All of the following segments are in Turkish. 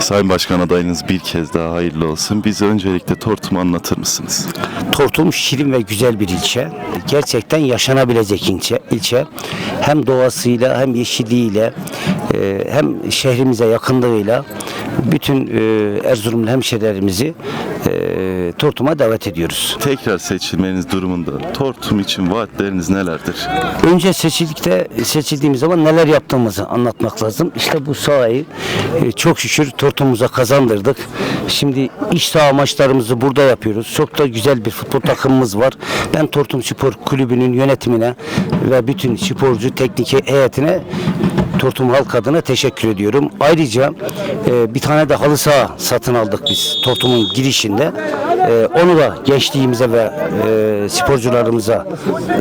Sayın Başkan adayınız bir kez daha hayırlı olsun. Bize öncelikle Tortum'u anlatır mısınız? Tortum şirin ve güzel bir ilçe. Gerçekten yaşanabilecek ilçe. ilçe. Hem doğasıyla hem yeşilliğiyle e, hem şehrimize yakınlığıyla bütün e, Erzurumlu hemşehrilerimizi e, Tortum'a davet ediyoruz. Tekrar seçilmeniz durumunda Tortum için vaatleriniz nelerdir? Önce seçildikte seçildiğimiz zaman neler yaptığımızı anlatmak lazım. İşte bu sahayı e, çok şükür Tortum'umuza kazandırdık. Şimdi iş saha maçlarımızı burada yapıyoruz. Çok da güzel bir futbol takımımız var. Ben Tortum Spor Kulübü'nün yönetimine ve bütün sporcu teknik heyetine Tortum halk adına teşekkür ediyorum. Ayrıca e, bir tane de halı saha satın aldık biz Tortum'un girişinde. E, onu da gençliğimize ve e, sporcularımıza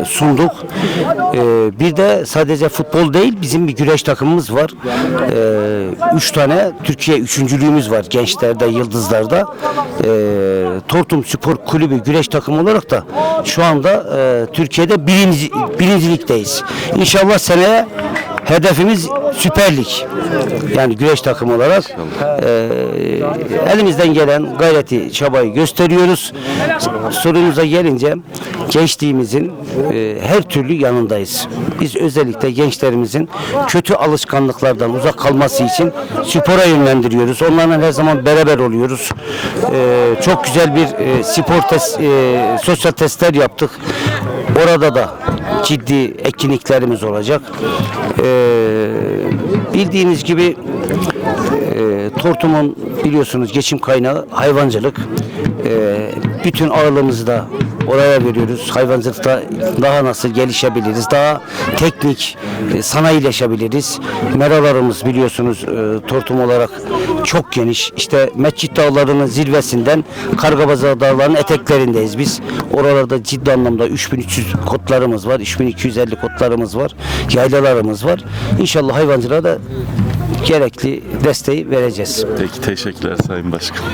e, sunduk. E, bir de sadece futbol değil bizim bir güreş takımımız var. E, üç tane Türkiye üçüncülüğümüz var gençlerde, yıldızlarda. E, Tortum Spor Kulübü güreş takımı olarak da şu anda e, Türkiye'de birinci, birincilikteyiz. İnşallah seneye Hedefimiz Süper Lig. Yani güreş takımı olarak eee, elimizden gelen gayreti, çabayı gösteriyoruz. Sorunuza gelince gençliğimizin eee, her türlü yanındayız. Biz özellikle gençlerimizin kötü alışkanlıklardan uzak kalması için spora yönlendiriyoruz. Onlarla her zaman beraber oluyoruz. Eee, çok güzel bir eee, spor test, eee, sosyal testler yaptık. Orada da ciddi etkinliklerimiz olacak. Ee, bildiğiniz gibi Tortum'un biliyorsunuz geçim kaynağı hayvancılık. Ee, bütün ağırlığımızı da oraya veriyoruz. Hayvancılıkta daha nasıl gelişebiliriz, daha teknik, e, sanayileşebiliriz. Meralarımız biliyorsunuz e, Tortum olarak çok geniş. İşte Mescit Dağları'nın zirvesinden Kargabaza Dağları'nın eteklerindeyiz biz. Oralarda ciddi anlamda 3300 kotlarımız var, 3250 kotlarımız var, yaylalarımız var. İnşallah hayvancılığa da gerekli desteği vereceğiz. Peki teşekkürler Sayın Başkan.